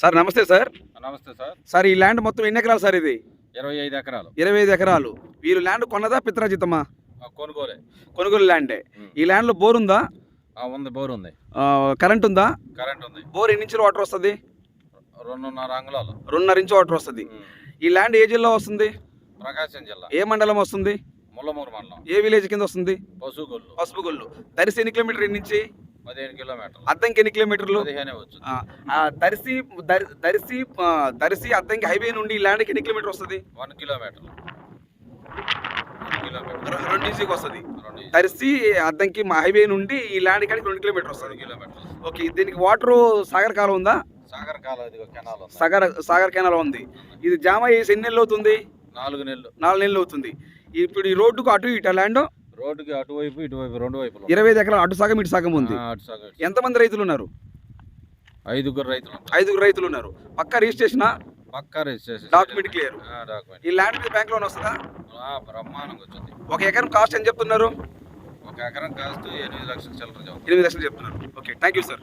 Sir నమస్తే sir. నమస్తే sir. Sir ఈ ల్యాండ్ మొత్తం ఎన్ని ఎకరాలు సార్ ఇది? ఇరవై ఐదు ఎకరాలు. ఇరవై ఐదు ఎకరాలు. వీరు ల్యాండ్ కొన్నదా పిత్రాజితమా కొనుగోలే. కొనుగోలు ల్యాండే. ఈ ల్యాండ్లో బోర్ ఉందా? ఉంది బోర్ ఉంది. కరెంట్ ఉందా? కరెంట్ ఉంది. బోర్ ఎన్ని ఇంచుల వాటర్ వస్తుంది? రెండున్నర అంగుళాలు. రెండున్నర ఇంచు వాటర్ వస్తుంది. ఈ ల్యాండ్ ఏ జిల్లా వస్తుంది? ప్రకాశం జిల్లా. ఏ మండలం వస్తుంది? ముల్లమూరు మండలం. ఏ విలేజ్ కింద వస్తుంది? పశుగొల్లు పసుపుగొల్లు దరిసి ఎన్ని కిలోమీటర్ ఎన్ని నుంచి పదిహేను కిలోమీటర్లు అద్దంకి ఎన్ని కిలోమీటర్లు? పదిహేనే వచ్చింది ఆ, ఆ, దరిసి దరి- దరిసి ఆ, దరిసి అద్దంకి హైవే నుండి ఈ ల్యాండ్కి ఎన్ని కిలోమీటర్ వస్తుంది? One kilometre. కిలోమీటర్. రెండు వస్తుంది. అద్దంకి మా హైవే నుండి ఈ ల్యాండ్ కాడికి రెండు కిలోమీటర్ వస్తుంది. రెండు కిలోమీటర్లు. ఓకే దీనికి వాటర్ సాగర్ కాలం ఉందా? సాగర్ కాలం సాగర్ సాగర్ కెనాల్ ఉంది. ఇది జామ వేసి ఎన్ని నెలలు అవుతుంది? నాలుగు నెలలు. నాలుగు నెలలు అవుతుంది. ఇప్పుడు ఈ రోడ్డుకు అటు ఇటు ల్యాండ్ రోడ్డుకి అటువైపు ఇటువైపు రెండు వైపులు ఇరవై ఐదు ఎకరాలు అటు సగం ఇటు సగం ఉంది. అటు సగం ఎంతమంది రైతులు ఉన్నారు. ఐదుగురు రైతులు. ఐదుగురు రైతులు ఉన్నారు. పక్క రిజిస్ట్రేషన్? పక్కా రిజిస్ట్రేషన్. డాక్యుమెంట్ క్లియర్ డాక్యుమెంట్ ఈ ల్యాండ్ మీద బ్యాంక్ లోన్ వస్తుందా? బ్రహ్మాండంగా వచ్చింది. ఒక ఎకరం కాస్ట్ ఎంత చెప్తున్నారు? ఒక ఎకరం కాస్ట్ ఎనిమిది లక్షల చిల్లర ఎనిమిది లక్షలు చెప్తున్నారు. Okay thank you sir